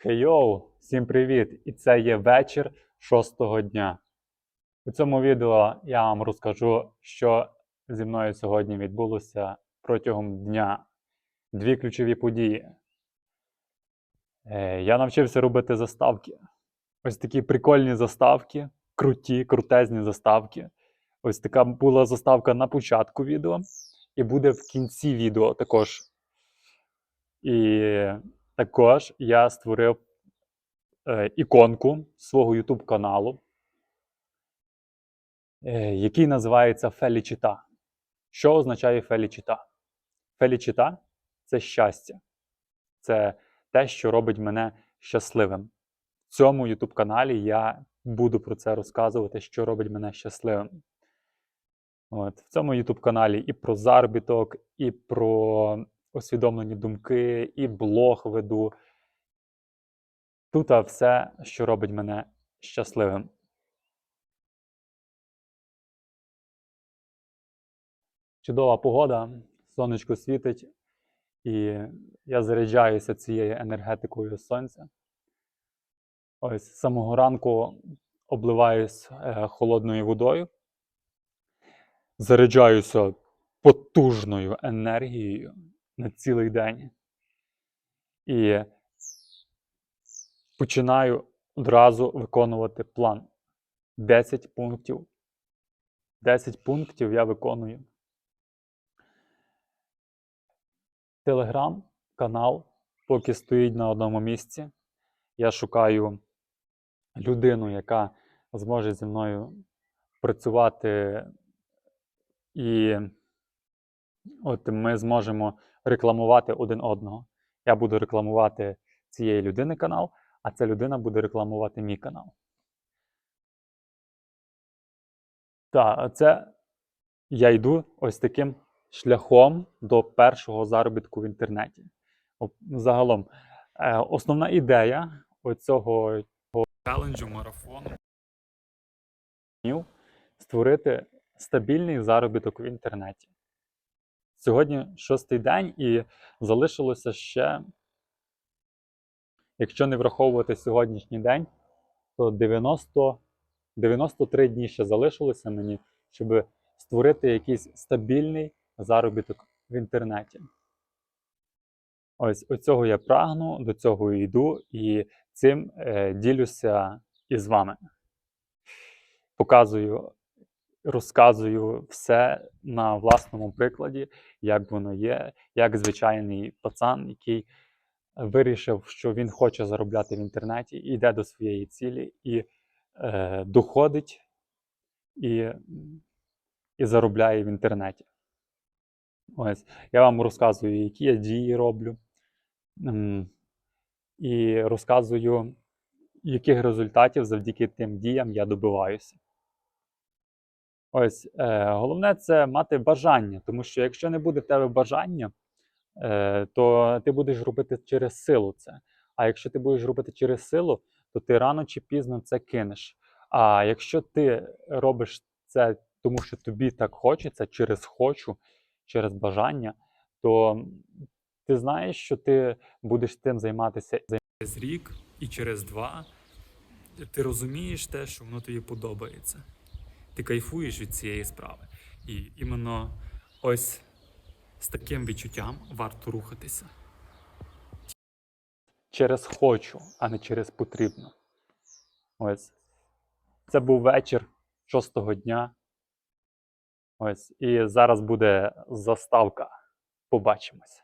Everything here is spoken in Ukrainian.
Хей-йоу! Всім привіт! І це є вечір шостого дня. У цьому відео я вам розкажу, що зі мною сьогодні відбулося протягом дня. Дві ключові події. Е, Я навчився робити заставки. Ось такі прикольні заставки, круті, крутезні заставки. Ось така була заставка на початку відео, і буде в кінці відео також. І також я створив е, іконку свого YouTube каналу, е, який називається Фелічіта. Що означає Фелічіта? Фелічіта це щастя. Це те, що робить мене щасливим. В цьому YouTube каналі я буду про це розказувати, що робить мене щасливим. От, в цьому YouTube каналі і про заробіток, і про усвідомлені думки, і блог веду. Тут все, що робить мене щасливим. Чудова погода, сонечко світить, і я заряджаюся цією енергетикою сонця. Ось з самого ранку обливаюсь е, холодною водою, заряджаюся потужною енергією на цілий день. І починаю одразу виконувати план. 10 пунктів. 10 пунктів я виконую. Телеграм-канал поки стоїть на одному місці. Я шукаю людину, яка зможе зі мною працювати, і от ми зможемо рекламувати один одного. Я буду рекламувати цієї людини канал, а ця людина буде рекламувати мій канал. Так, це я йду ось таким шляхом до першого заробітку в інтернеті. Загалом, е, основна ідея оцього челенджу марафону створити стабільний заробіток в інтернеті. Сьогодні шостий день, і залишилося ще, якщо не враховувати сьогоднішній день, то 90, 93 дні ще залишилося мені, щоб створити якийсь стабільний заробіток в інтернеті. Ось оцього я прагну, до цього йду, і цим е, ділюся із вами. Показую розказую все на власному прикладі, як воно є, як звичайний пацан, який вирішив, що він хоче заробляти в інтернеті, йде до своєї цілі, і е, доходить і, і заробляє в інтернеті. Ось, я вам розказую, які я дії роблю, і розказую, яких результатів завдяки тим діям я добиваюся. Ось е, головне це мати бажання, тому що якщо не буде в тебе бажання, е, то ти будеш робити через силу це. А якщо ти будеш робити через силу, то ти рано чи пізно це кинеш. А якщо ти робиш це, тому що тобі так хочеться, через хочу, через бажання, то ти знаєш, що ти будеш тим займатися через рік і через два. Ти розумієш те, що воно тобі подобається ти кайфуєш від цієї справи. І іменно ось з таким відчуттям варто рухатися. Через хочу, а не через потрібно. Ось. Це був вечір шостого дня. Ось. І зараз буде заставка. Побачимось.